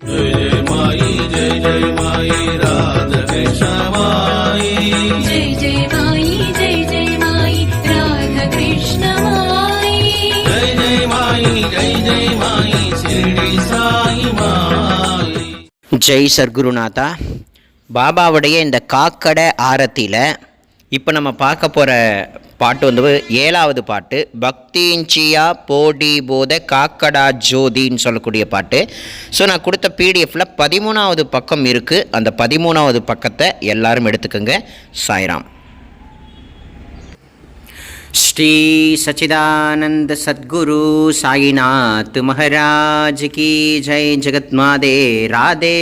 जय माई जय जय माई राधा माई जय जय माई जय जय माई राधा कृष्ण माई जय जय माई जय जय माई शिरडी साई माई ஜெய் சர்க்குருநாதா பாபாவுடைய இந்த காக்கடை ஆரத்தியில் இப்போ நம்ம பார்க்க போகிற பாட்டு வந்து ஏழாவது பாட்டு. பக்திஞ்சியா போடி போத காக்கடா ஜோதின்னு சொல்லக்கூடிய பாட்டு. ஸோ நான் கொடுத்த பிடிஎஃப்பில் பதிமூணாவது பக்கம் இருக்குது அந்த பதிமூணாவது பக்கத்தை எல்லாரும் எடுத்துக்கோங்க. சாய்ராம். ஸ்ரீ சச்சிதானந்த சத்குரு சாயிநாத் மகாராஜ் கி ஜெய். ஜெகத்மாதே ராதே.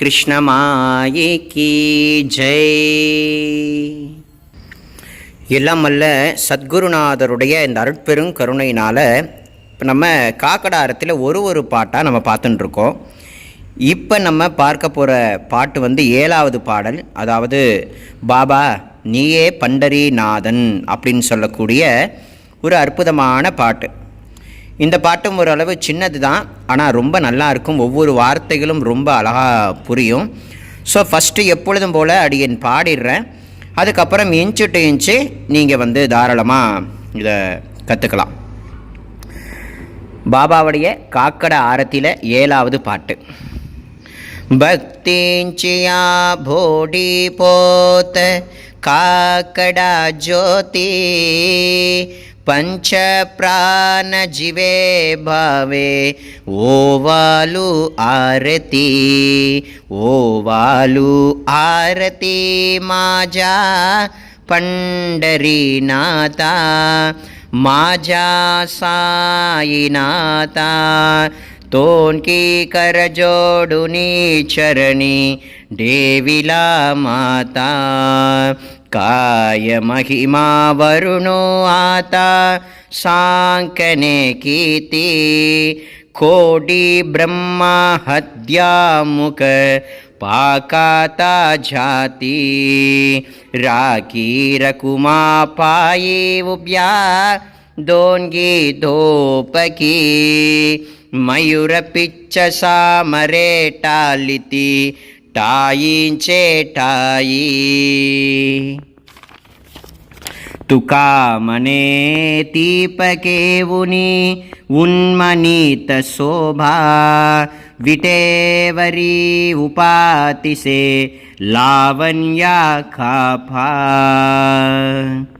கிருஷ்ணமாயே கி ஜெய். எல்லாம் அல்ல சத்குருநாதருடைய இந்த அருட்பெரும் கருணையினால் இப்போ நம்ம காக்கடாரத்தில் ஒரு ஒரு பாட்டாக நம்ம பார்த்துட்டுருக்கோம் இப்போ நம்ம பார்க்க போகிற பாட்டு வந்து ஏழாவது பாடல். அதாவது பாபா நீயே பண்டரிநாதன் அப்படின்னு சொல்லக்கூடிய ஒரு அற்புதமான பாட்டு. இந்த பாட்டும் ஓரளவு சின்னது தான். ஆனால் ரொம்ப நல்லா இருக்கும். ஒவ்வொரு வார்த்தைகளும் ரொம்ப அழகாக புரியும். ஸோ ஃபஸ்ட்டு எப்பொழுதும் போல் அடியன் பாடிடுறேன். அதுக்கப்புறம் இன்ச்சு டு இன்ச்சு நீங்கள் வந்து தாராளமாக இதை கற்றுக்கலாம் பாபாவுடைய காக்கட ஆரத்தியில் ஏழாவது பாட்டு. பக்திஞ்சியா போடி போத்த காக்கடா ஜோதி पञ्चप्राणजिवे भावे ओवालु वालु आरती ओ आरती माजा पण्डरीनाता माजा सायिनाता तोन्की करजोडुनी चरणी देविला माता कायमहिमा वरुणो आता साङ्कने कीर्ति। कोडी हद्यामुख पाकाता जाति। राकीरकुमा रकुमापायी उभ्या दोङ्गी धोपकी मयूरपि च ટાઈ તુકા தீபகேவுனி દીપકેવુની ઉન્મનીત શોભા વિટેવરી உபாதிசே லாவண்யா காபா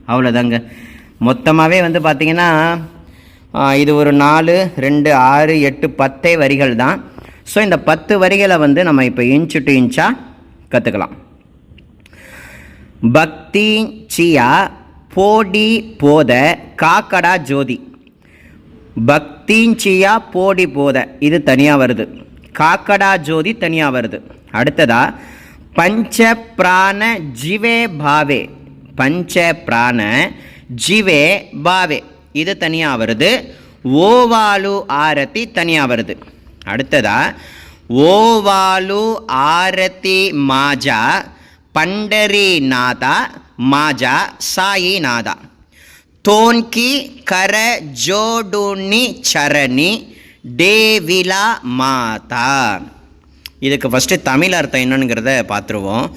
அவ்வளோதாங்க மொத்தமாகவே வந்து பார்த்திங்கன்னா இது ஒரு நாலு ரெண்டு ஆறு எட்டு பத்தே வரிகள் தான் ஸோ இந்த பத்து வரிகளை வந்து நம்ம இப்போ இன்ச்சு டு இன்ச்சாக கற்றுக்கலாம் பக்தி சியா போடி போத காக்கடா ஜோதி. பக்திஞ்சியா போடி போத இது தனியாக வருது. காக்கடா ஜோதி தனியாக வருது. அடுத்ததா பஞ்ச பிராண ஜிவே பாவே. பஞ்ச பிராண ஜிவே பாவே. இது தனியாக வருது. ஓவாலு ஆரத்தி தனியாக வருது. அடுத்ததா ஓவாலு ஆரத்தி மாஜா பண்டரிநாதா மாஜா சாயிநாதா தோன்கி கர ஜோடுனி சரணி டேவிலா மாதா. இதுக்கு ஃபஸ்ட்டு தமிழ் அர்த்தம் என்னங்கிறத பார்த்துருவோம்.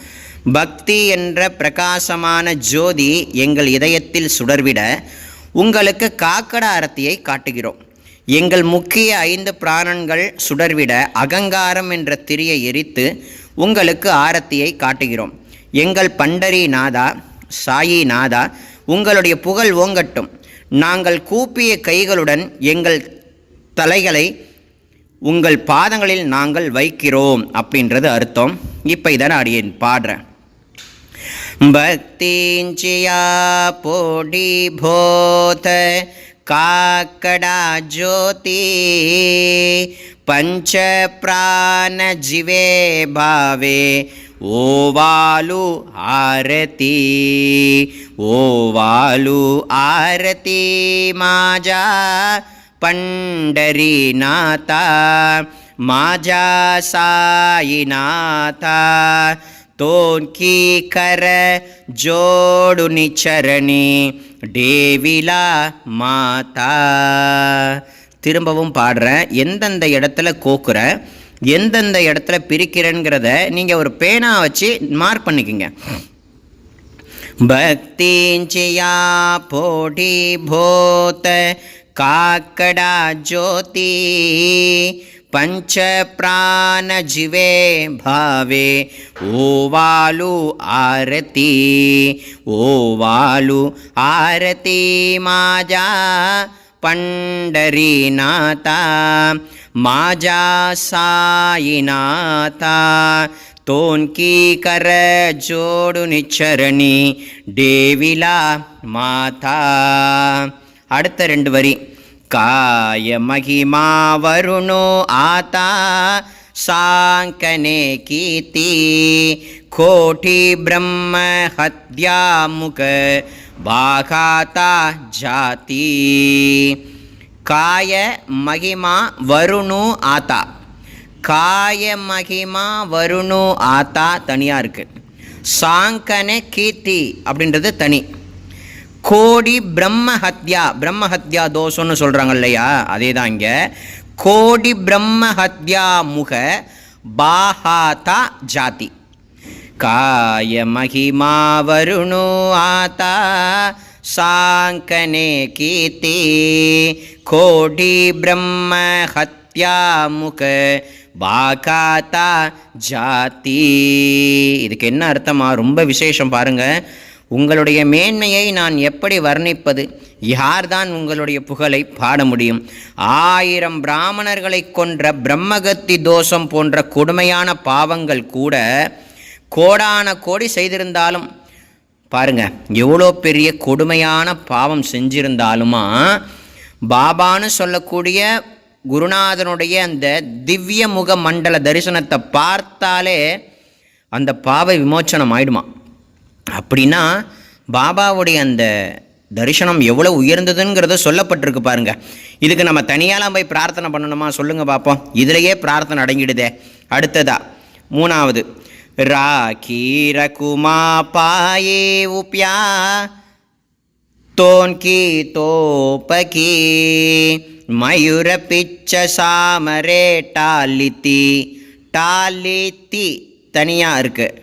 பக்தி என்ற பிரகாசமான ஜோதி எங்கள் இதயத்தில் சுடர்விட உங்களுக்கு காக்கட அரத்தியை காட்டுகிறோம். எங்கள் முக்கிய ஐந்து பிராணன்கள் சுடர்விட அகங்காரம் என்ற திரியை எரித்து உங்களுக்கு ஆரத்தியை காட்டுகிறோம். எங்கள் பண்டரி நாதா சாயி நாதா உங்களுடைய புகழ் ஓங்கட்டும். நாங்கள் கூப்பிய கைகளுடன் எங்கள் தலைகளை உங்கள் பாதங்களில் நாங்கள் வைக்கிறோம் அப்படின்றது அர்த்தம். இப்போ இதை அடியேன் பாடுறேன் பக்திஞ்சியா போடி போத काकडा ज्योती पञ्चप्राणजिवे भावे ओवालु आरती ओवालु आरती माजा पण्डरीनाथा माजा सायिनाथा तोन्कीकर तो की டேவிலா மாதா. திரும்பவும் பாடுறேன். எந்தெந்த இடத்துல கோக்குற எந்தெந்த இடத்துல பிரிக்கிறேங்கிறத நீங்கள் ஒரு பேனா வச்சு மார்க் பண்ணிக்கோங்க. பக்திஞ்சியா போடி போத்த காக்கடா ஜோதி. पंच प्राण जीवे भावे ओवालु आरती ओवालु आरती माझा पंढरीनाथा माझा साईनाथा तोंकी कर जोडून चरणी देविला माता அடுத்த ரெண்டு வரி காய மகிமா வருணோ ஆதா சாங்கனே கீர்த்தி கோட்டி பிரம்ம ஹத்யா முக பாகாதா ஜாதி காய மகிமா வருணு ஆத்தா காய மகிமா வருணு ஆத்தா தனியாக இருக்குது சாங்கன கீர்த்தி அப்படின்றது தனி। கோடி பிரம்மஹத்யா பிரம்மஹத்யா தோஷம்னு சொல்கிறாங்க இல்லையா? அதே தான் இங்கே. கோடி பிரம்மஹத்யா முக பாஹாதா ஜாதி. காய மகிமா வருணு ஆதா சாங்கனே கீர்த்தி. கோடி பிரம்மஹத்யா முக பாகாதா ஜாதி. இதுக்கு என்ன அர்த்தமா? ரொம்ப விசேஷம் பாருங்கள் உங்களுடைய மேன்மையை நான் எப்படி வர்ணிப்பது? யார்தான் உங்களுடைய புகழை பாட முடியும்? ஆயிரம் பிராமணர்களை கொன்ற பிரம்மகத்தி தோஷம் போன்ற கொடுமையான பாவங்கள் கூட கோடான கோடி செய்திருந்தாலும் பாருங்க எவ்வளோ பெரிய கொடுமையான பாவம் செஞ்சிருந்தாலுமா பாபான்னு சொல்லக்கூடிய குருநாதனுடைய அந்த திவ்ய முக மண்டல தரிசனத்தை பார்த்தாலே அந்த பாவ விமோச்சனம் ஆயிடுமா அப்படின்னா பாபாவுடைய அந்த தரிசனம் எவ்வளோ உயர்ந்ததுங்கிறத சொல்லப்பட்டிருக்கு பாருங்க. இதுக்கு நம்ம தனியாலாம் போய் பிரார்த்தனை பண்ணணுமா? சொல்லுங்க பார்ப்போம் இதிலேயே பிரார்த்தனை அடங்கிடுதே. அடுத்ததா மூணாவது ராக்கி ரகுமா பாயே உப்யா தோன்கி தோப்பகி மயூர பிச்ச சாமரே டாலித்தி டாலித்தி தனியாக இருக்குது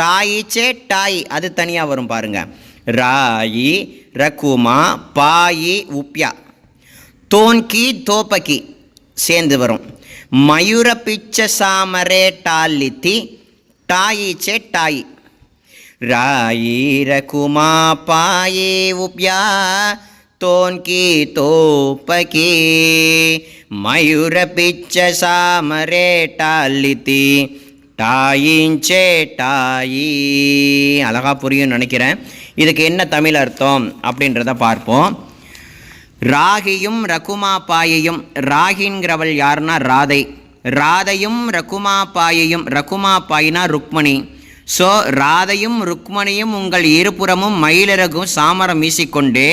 டாயிச்சே டாய். அது தனியாக வரும் பாருங்கள் ராயி ரகுமா பாயி உப்யா. தோன்கி தோப்பகி சேர்ந்து வரும். மயூர பிச்ச சாமரே டாலித்தி டாயிச்சே டாய் ராயிரகுமா பாயி உப்யா. தோன்கி தோப்பகி மயூர பிச்ச சாமரே டாலித்தி டாயிஞ்சே டாயி அழகா புரியும் நினைக்கிறேன். இதுக்கு என்ன தமிழ் அர்த்தம் அப்படின்றத பார்ப்போம். ராகியும் ரகுமா பாயையும் ராகிங்கிறவள் யாருன்னா ராதை. ராதையும் ரகுமா பாயையும் ரகுமா பாயினா ருக்மணி. ஸோ ராதையும் ருக்மணியும் உங்கள் இருபுறமும் மயிலிறகும் சாமரம் வீசிக்கொண்டு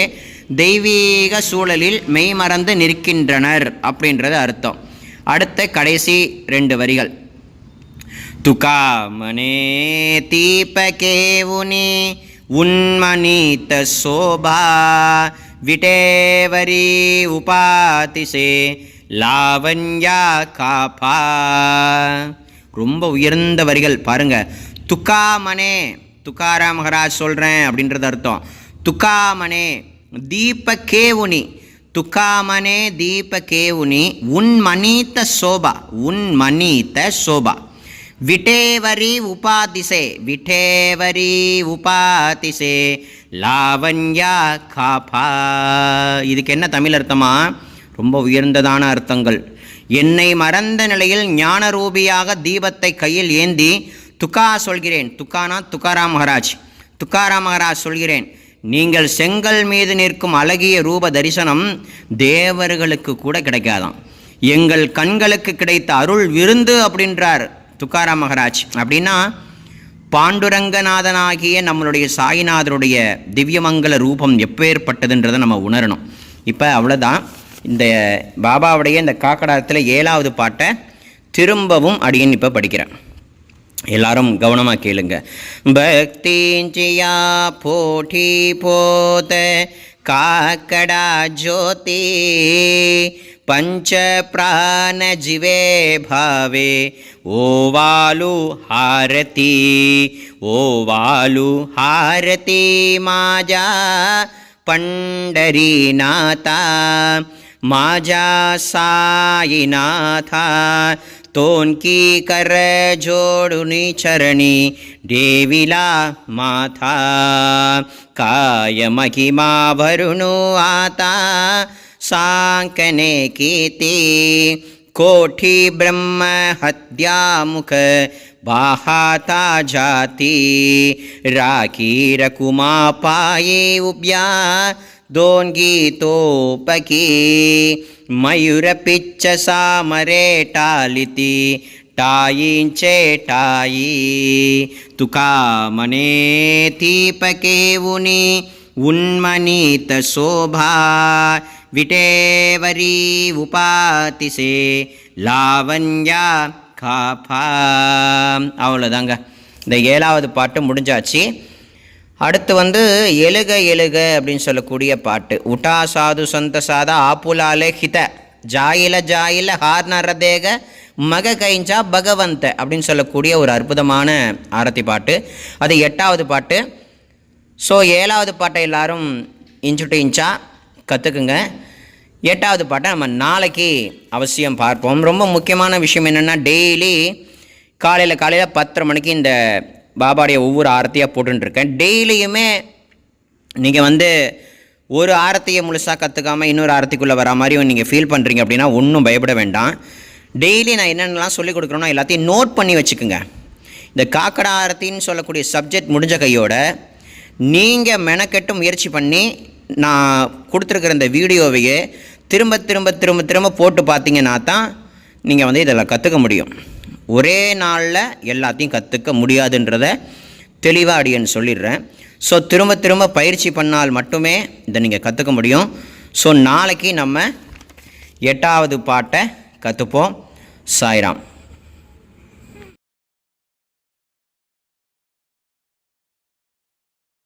தெய்வீக சூழலில் மெய்மறந்து நிற்கின்றனர் அப்படின்றது அர்த்தம். அடுத்த கடைசி ரெண்டு வரிகள். తుకామనే తీపకేవుని ఉన్మనీత శోభా విటేవరీ உபாதிசே லாவண்யா காபா ரொம்ப உயர்ந்த வரிகள் பாருங்க. துக்காமனே துகாரா மகராஜ் சொல்கிறேன் அப்படின்றது அர்த்தம். துக்காமனே தீபகேவுனி துகாமனே தீபகேவுனி உன் மணித்த சோபா உன் மணித்த சோபா. விட்டேவரி உபாதிசே விட்டேவரி உபாதிசே லாவண்யா காபா. இதுக்கு என்ன தமிழ் அர்த்தமா? ரொம்ப உயர்ந்ததான அர்த்தங்கள். என்னை மறந்த நிலையில் ஞானரூபியாக தீபத்தை கையில் ஏந்தி துக்கா சொல்கிறேன். துக்கானா? துக்காராம் மகாராஜ். துக்காராம் மகாராஜ் சொல்கிறேன். நீங்கள் செங்கல் மீது நிற்கும் அழகிய ரூப தரிசனம் தேவர்களுக்கு கூட கிடைக்காதாம். எங்கள் கண்களுக்கு கிடைத்த அருள் விருந்து அப்படின்றார். துக்காராம் மகராஜ். அப்படின்னா பாண்டுரங்கநாதனாகிய நம்மளுடைய சாயிநாதருடைய திவ்யமங்கல ரூபம் எப்பேற்பட்டதுன்றதை நம்ம உணரணும். இப்போ அவ்வளோதான் இந்த பாபாவுடைய இந்த காக்கடாரத்தில் ஏழாவது பாட்டை திரும்பவும் அடியன் இப்போ படிக்கிறேன். எல்லாரும் கவனமாக கேளுங்க. பக்திஞ்சியா போட்டி போத காக்கடா ஜோதி पञ्चप्राणजिवे भावे। ओवालु हारती ओवालु हारती माझा पंढरीनाथा माझ्या साईनाथा। तोनकी कर जोडुनी चरणी देविला माथा। काय महिमा भरुणू आता सां कने कीर्ति। कोठि बाहाता जाति। राकीरकुमापाये उभ्या दोन् गीतोपकी मयूरपि च सामरे टालिति टायिञ्चेटायि चेटाई तुका मनेतिपके तीपकेवुनी उन्मनीत शोभा விட்டேவரி உபாதிசே லாவண்யா காபா அவ்வளோதாங்க இந்த ஏழாவது பாட்டு முடிஞ்சாச்சு அடுத்து வந்து எழுக எழுக அப்படின்னு சொல்லக்கூடிய பாட்டு உட்டா சாது சொந்த சாதா ஆப்புலாலே ஹித ஜாயில ஜாயில ஹார் நரதேக மக கைஞ்சா பகவந்த அப்படின்னு சொல்லக்கூடிய ஒரு அற்புதமான ஆரத்தி பாட்டு அது எட்டாவது பாட்டு ஸோ ஏழாவது பாட்டை எல்லாரும் இன்ச்சு டு இன்ச்சா கற்றுக்குங்க எட்டாவது பாட்டை நம்ம நாளைக்கு அவசியம் பார்ப்போம். ரொம்ப முக்கியமான விஷயம் என்னென்னா டெய்லி காலையில் காலையில் பத்தரை மணிக்கு இந்த பாபாடைய ஒவ்வொரு ஆரத்தியாக போட்டுருக்கேன் டெய்லியுமே நீங்கள் வந்து ஒரு ஆரத்தியை முழுசாக கற்றுக்காமல் இன்னொரு ஆரத்திக்குள்ளே வர மாதிரி நீங்கள் ஃபீல் பண்ணுறீங்க அப்படின்னா ஒன்றும் பயப்பட வேண்டாம். டெய்லி நான் என்னென்னலாம் சொல்லிக் கொடுக்குறேனோ எல்லாத்தையும் நோட் பண்ணி வச்சுக்கோங்க. இந்த காக்கடா ஆரத்தின்னு சொல்லக்கூடிய சப்ஜெக்ட் முடிஞ்ச கையோட நீங்கள் மெனக்கெட்டு முயற்சி பண்ணி நான் கொடுத்துருக்குற இந்த வீடியோவையே திரும்ப திரும்ப திரும்ப திரும்ப போட்டு பார்த்தீங்கன்னா தான் நீங்கள் வந்து இதில் கற்றுக்க முடியும். ஒரே நாளில் எல்லாத்தையும் கற்றுக்க முடியாதுன்றத தெளிவாக அடியன்னு சொல்லிடுறேன். ஸோ திரும்ப திரும்ப பயிற்சி பண்ணால் மட்டுமே இதை நீங்கள் கற்றுக்க முடியும். ஸோ நாளைக்கு நம்ம எட்டாவது பாட்டை கற்றுப்போம் சாய்ராம்.